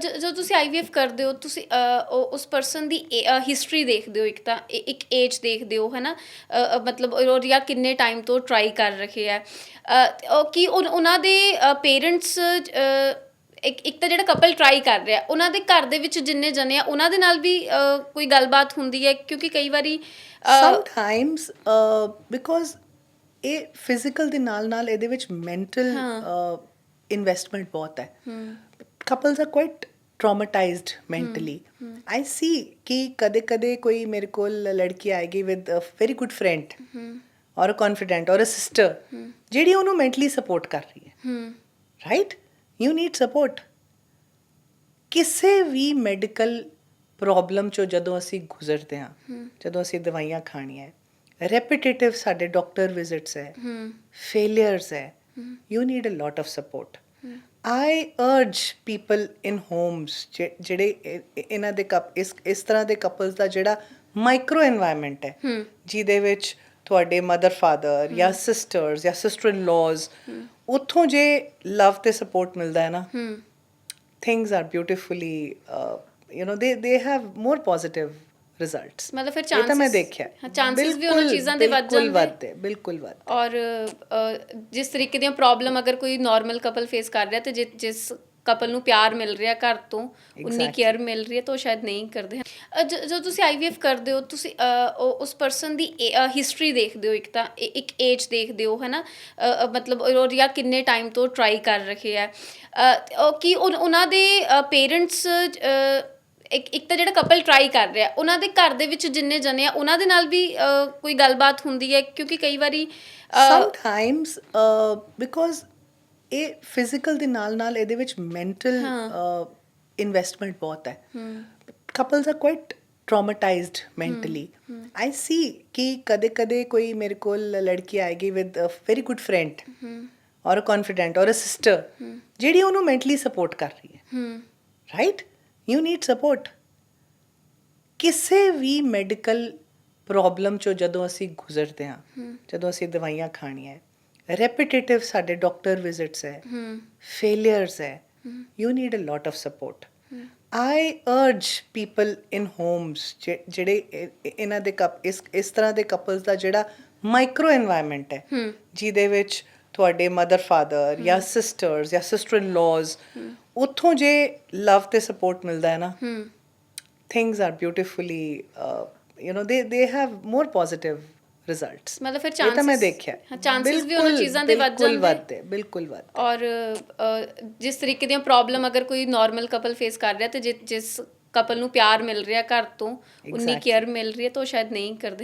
ਜਦੋਂ ਤੁਸੀਂ ਆਈਵੀਐਫ ਕਰਦੇ ਹੋ ਤੁਸੀਂ ਉਸ ਪਰਸਨ ਦੀ ਹਿਸਟਰੀ ਦੇਖਦੇ ਹੋ ਇੱਕ ਤਾਂ ਇੱਕ ਏਜ ਦੇਖਦੇ ਹੋ ਹੈਨਾ? ਮਤਲਬ ਉਹ ਜਾਂ ਕਿੰਨੇ ਟਾਈਮ ਤੋਂ ਟਰਾਈ ਕਰ ਰਹੇ ਉਹ ਕੀ ਉਹਨਾਂ ਦੇ ਪੇਰੈਂਟਸ ਇੱਕ ਇੱਕ ਤਾਂ ਜਿਹੜਾ ਕਪਲ ਟਰਾਈ ਕਰ ਰਿਹਾ ਉਹਨਾਂ ਦੇ ਘਰ ਦੇ ਵਿੱਚ ਜਿੰਨੇ ਜਣੇ ਆ ਉਹਨਾਂ ਦੇ ਨਾਲ ਵੀ ਕੋਈ ਗੱਲਬਾਤ ਹੁੰਦੀ ਹੈ? ਕਿਉਂਕਿ ਕਈ ਵਾਰੀ ਸਮਟਾਈਮਸ ਬਿਕੋਜ਼ ਇਹ ਫਿਜ਼ੀਕਲ ਦੇ ਨਾਲ ਨਾਲ ਇਹਦੇ ਵਿੱਚ ਮੈਂਟਲ ਇਨਵੈਸਟਮੈਂਟ ਬਹੁਤ ਹੈ। Couples are quite traumatized mentally I see ਕਿ ਕਦੇ ਕਦੇ ਕੋਈ ਮੇਰੇ ਕੋਲ ਲੜਕੀ ਆਏਗੀ with a very good friend ਔਰ ਅ ਕੌਨਫੀਡੈਂਟ ਔਰ ਅ ਸਿਸਟਰ ਜਿਹੜੀ ਉਹਨੂੰ ਮੈਂਟਲੀ ਸਪੋਰਟ ਕਰ ਰਹੀ ਹੈ hmm right you need support ਕਿਸੇ ਵੀ ਮੈਡੀਕਲ ਪ੍ਰੋਬਲਮ ਚੋਂ ਜਦੋਂ ਅਸੀਂ ਗੁਜ਼ਰਦੇ ਹਾਂ ਜਦੋਂ ਅਸੀਂ ਦਵਾਈਆਂ ਖਾਣੀਆਂ ਹੈ ਰੈਪੀਟੇਟਿਵ ਸਾਡੇ ਡਾਕਟਰ ਵਿਜ਼ਿਟਸ ਹੈ ਹਮ failures ਹੈ you need a lot of support I urge people in homes ਜਿਹੜੇ ਇਹਨਾਂ ਦੇ ਕਪ ਇਸ ਇਸ ਤਰ੍ਹਾਂ ਦੇ ਕਪਲਸ ਦਾ ਜਿਹੜਾ ਮਾਈਕਰੋ এনवायरमेंट ਹੈ ਜਿਹਦੇ ਵਿੱਚ ਤੁਹਾਡੇ ਮਦਰ ਫਾਦਰ ਜਾਂ ਸਿਸਟਰਸ ਜਾਂ ਸਿਸਟਰ ਇਨ ਲਾਜ਼ ਉੱਥੋਂ ਜੇ ਲਵ ਤੇ ਸਪੋਰਟ ਮਿਲਦਾ ਹੈ ਨਾ things are beautifully you know they they have more positive results. ਮਤਲਬ ਫਿਰ ਇਹ ਤਾਂ ਮੈਂ ਦੇਖਿਆ ਹਾਂ, chances ਵੀ ਉਹਨਾਂ ਬਿਲਕੁਲ- ਚੀਜ਼ਾਂ ਦੇ ਵੱਧ ਬਿਲਕੁਲ ਜਾਂਦੇ। ਵੱਧਦੇ ਬਿਲਕੁਲ ਵੱਧ ਔਰ ਜਿਸ ਤਰੀਕੇ ਦੀਆਂ ਪ੍ਰੋਬਲਮ ਅਗਰ ਕੋਈ ਨਾਰਮਲ ਕਪਲ ਫੇਸ ਕਰ ਰਿਹਾ ਤੇ ਜਿਸ ਕਪਲ ਨੂੰ ਪਿਆਰ ਮਿਲ ਰਿਹਾ ਘਰ ਤੋਂ ਉਨੀ. ਕੇਅਰ ਮਿਲ ਰਹੀ ਹੈ ਤਾਂ ਸ਼ਾਇਦ ਨਹੀਂ ਕਰਦੇ ਜ- ਤੁਸੀਂ ਆਈਵੀਐਫ ਕਰਦੇ ਹੋ ਤੁਸੀਂ ਉਸ ਪਰਸਨ ਦੀ ਹਿਸਟਰੀ ਦੇਖਦੇ ਹੋ ਇੱਕ ਤਾਂ ਇੱਕ ਏਜ ਦੇਖਦੇ ਹੋ ਹੈਨਾ ਮਤਲਬ ਉਹ ਜਾਂ ਕਿੰਨੇ ਟਾਈਮ ਤੋਂ ਟਰਾਈ ਕਰ ਰਹੇ ਉਹ ਕੀ ਉਹਨਾਂ ਦੇ ਪੇਰੈਂਟਸ ਇੱਕ ਇੱਕ ਤਾਂ ਜਿਹੜਾ ਕਪਲ ਟਰਾਈ ਕਰ ਰਿਹਾ ਉਹਨਾਂ ਦੇ ਘਰ ਦੇ ਵਿੱਚ ਜਿੰਨੇ ਜਣੇ ਆ ਉਹਨਾਂ ਦੇ ਨਾਲ ਵੀ ਕੋਈ ਗੱਲਬਾਤ ਹੁੰਦੀ ਹੈ? ਕਿਉਂਕਿ ਕਈ ਵਾਰੀ ਅ, ਸਮਟਾਈਮਸ ਬਿਕੋਜ਼ ਇਹ ਫਿਜ਼ੀਕਲ ਦੇ ਨਾਲ ਨਾਲ ਇਹਦੇ ਵਿੱਚ ਮੈਂਟਲ ਇਨਵੈਸਟਮੈਂਟ ਬਹੁਤ ਹੈ। Couples are quite traumatized mentally I see ਕਿ ਕਦੇ ਕਦੇ ਕੋਈ ਮੇਰੇ ਕੋਲ ਲੜਕੀ ਆਏਗੀ with a very good friend ਔਰ ਅ ਕੌਨਫੀਡੈਂਟ ਔਰ ਅ ਸਿਸਟਰ ਜਿਹੜੀ ਉਹਨੂੰ ਮੈਂਟਲੀ ਸਪੋਰਟ ਕਰ ਰਹੀ ਹੈ। Hmm right you need support ਕਿਸੇ ਵੀ ਮੈਡੀਕਲ ਪ੍ਰੋਬਲਮ ਚੋਂ ਜਦੋਂ ਅਸੀਂ ਗੁਜ਼ਰਦੇ ਹਾਂ ਜਦੋਂ ਅਸੀਂ ਦਵਾਈਆਂ ਖਾਣੀਆਂ ਰੈਪੀਟੇਟਿਵ ਸਾਡੇ ਡਾਕਟਰ ਵਿਜ਼ਿਟਸ ਹੈ ਫੇਲਿਅਰਸ ਹੈ you need a lot of support I urge people in homes ਜਿਹੜੇ ਇਹਨਾਂ ਦੇ ਕਪ ਇਸ ਇਸ ਤਰ੍ਹਾਂ ਦੇ ਕਪਲਸ ਦਾ ਜਿਹੜਾ ਮਾਈਕਰੋ এনवायरमेंट ਹੈ। ਜਿਹਦੇ ਵਿੱਚ ਤੁਹਾਡੇ ਮਦਰ ਫਾਦਰ ਜਾਂ ਸਿਸਟਰਸ ਜਾਂ ਸਿਸਟਰ ਇਨ ਲਾਜ਼ ਉੱਥੋਂ ਜੇ ਲਵ ਤੇ ਸਪੋਰਟ ਮਿਲਦਾ ਹੈ ਨਾ are beautifully uh, you know they they have more positive results. ਮਤਲਬ ਫਿਰ ਇਹ ਤਾਂ ਮੈਂ ਦੇਖਿਆ। ਹਾਂ, chances ਵੀ ਉਹਨਾਂ ਚੀਜ਼ਾਂ ਦੇ ਵੱਧ ਬਿਲਕੁਲ ਜਾਂਦੇ। ਵੱਧਦੇ ਬਿਲਕੁਲ ਵੱਧ ਔਰ ਜਿਸ ਤਰੀਕੇ ਦੀਆਂ ਪ੍ਰੋਬਲਮ ਅਗਰ ਕੋਈ ਨਾਰਮਲ ਕਪਲ ਫੇਸ ਕਰ ਰਿਹਾ ਤੇ ਜਿਸ ਕਪਲ ਨੂੰ ਪਿਆਰ ਮਿਲ ਰਿਹਾ ਘਰ ਤੋਂ ਉਨੀ. ਕੇਅਰ ਮਿਲ ਰਹੀ ਹੈ ਤਾਂ ਸ਼ਾਇਦ ਨਹੀਂ ਕਰਦੇ।